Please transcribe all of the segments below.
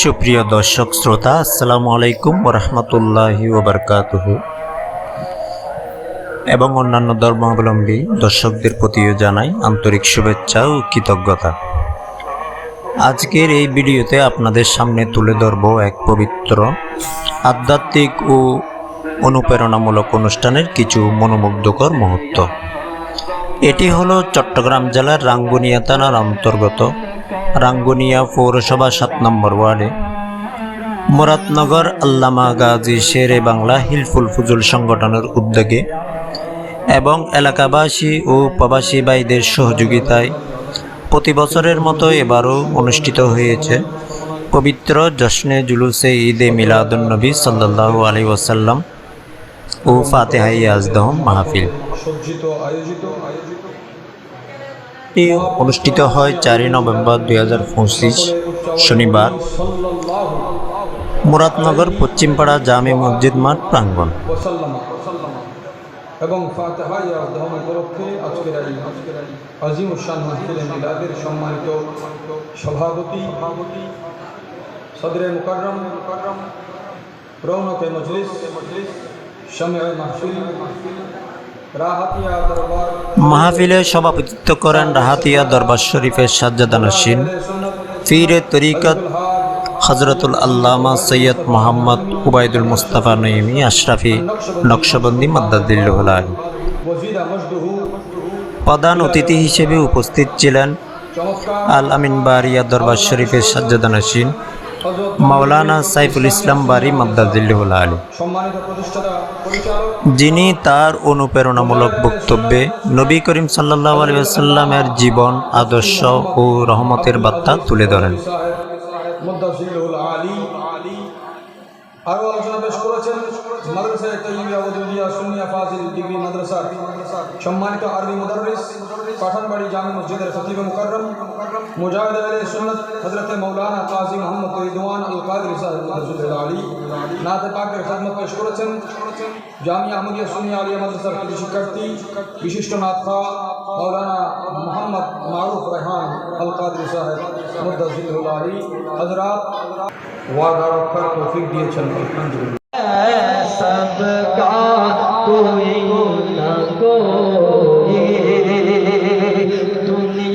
সুপ্রিয় দর্শক শ্রোতা, আসসালামু আলাইকুম রহমতুল্লাহি ওবরকাতুহ। এবং অন্যান্য ধর্মাবলম্বী দর্শকদের প্রতিও জানাই আন্তরিক শুভেচ্ছা ও কৃতজ্ঞতা। আজকের এই ভিডিওতে আপনাদের সামনে তুলে ধরব এক পবিত্র, আধ্যাত্মিক ও অনুপ্রেরণামূলক অনুষ্ঠানের কিছু মনোমুগ্ধকর মুহূর্ত। এটি হলো চট্টগ্রাম জেলার রাঙ্গুনিয়া থানার অন্তর্গত রাঙ্গুনিয়া পৌরসভা সাত নম্বর ওয়ার্ডে। মুরাদনগর আল্লামা গাজী শেরে বাংলা হিলফুল ফুজুল সংগঠনের উদ্যোগে এবং এলাকাবাসী ও প্রবাসী ভাইদের সহযোগিতায় প্রতি বছরের মতো এবারও অনুষ্ঠিত হয়েছে পবিত্র জশ্নে জুলুসে ঈদে মিলাদুন্নবী সাল্লাল্লাহু আলী ওয়াসাল্লাম ও ফাতেহাই আজদহম মাহফিল। অনুষ্ঠিত হয় চারই নভেম্বর দুই হাজার পঁচিশ শনিবার। মুরাদনগর পশ্চিমপাড়া জামে মসজিদ মাঠ প্রাঙ্গণ। এবং সম্মানিত সভাপতি, সদরে মুকাররম রৌনকে মজলিস মজলিস শামে মাহফিল মাহফিল মাহফিলে সভাপতিত্ব করেন রাহাতিয়া দরবার শরীফের সাজ্জাদা নসীন ফিরে তরিকত হজরতুল আল্লামা সৈয়দ মোহাম্মদ উবায়দুল মুস্তাফা নঈমি আশরাফি নকশবন্দি মাদ্দাদিল্লাহ প্রধান অতিথি হিসেবে উপস্থিত ছিলেন আল আমিন বারিয়া দরবার শরীফের সাজ্জাদা নসীন মাওলানা সাইফুল ইসলাম বারি মাবদাদুল্লাহুল আলী। যিনি তার অনুপ্রেরণামূলক বক্তব্যে নবী করিম সাল্লাহ আলিয়াল্লামের জীবন, আদর্শ ও রহমতের বার্তা তুলে ধরেন। আলোচনা করেছেন মাদ্রাসা তৈয়িবা ওদুলিয়া সুন্নিয়া ফাজিল ডিগ্রি মাদ্রাসা সম্মানিত আরবি মুদাররিস পাঠানবাড়ি জামি মসজিদের খতিব মুকাররম মুজাহিদ আলী সুন্নাত হযরত মাওলানা কাজী মোহাম্মদ রিদওয়ান আল কাদরি সাহেব মুদাসিলুল আলী নাতে পাকের খেদমত পেশ করেছেন জামিয়া আহমদিয়া সুন্নিয়া আলিয়া মাদ্রাসার কৃতি শিক্ষার্থী বিশিষ্ট নাথা মাওলানা মোহাম্মদ মারুফ রেহান আল কাদরি সাহেব মুদাসিলুল আলী হযরত ওয়াদা রক্ষার তৌফিক দিয়েছেন আলহামদুলিল্লাহ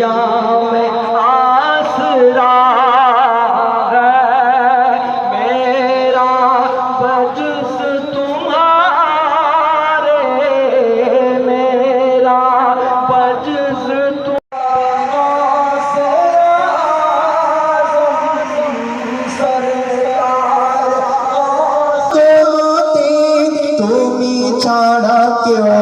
दुनिया में आसरा है मेरा बजस तुम्हारे मेरा बजस জগতে তুমি ছাড়া কেউ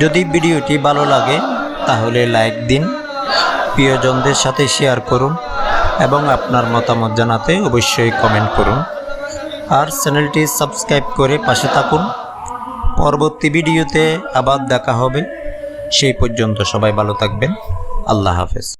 যদি ভিডিওটি ভালো লাগে, তাহলে লাইক দিন, প্রিয়জনদের সাথে শেয়ার করুন, এবং আপনার মতামত জানাতে অবশ্যই কমেন্ট করুন। আর চ্যানেলটি সাবস্ক্রাইব করে পাশে থাকুন। পরবর্তী ভিডিওতে আবার দেখা হবে। সেই পর্যন্ত সবাই ভালো থাকবেন। আল্লাহ হাফেজ।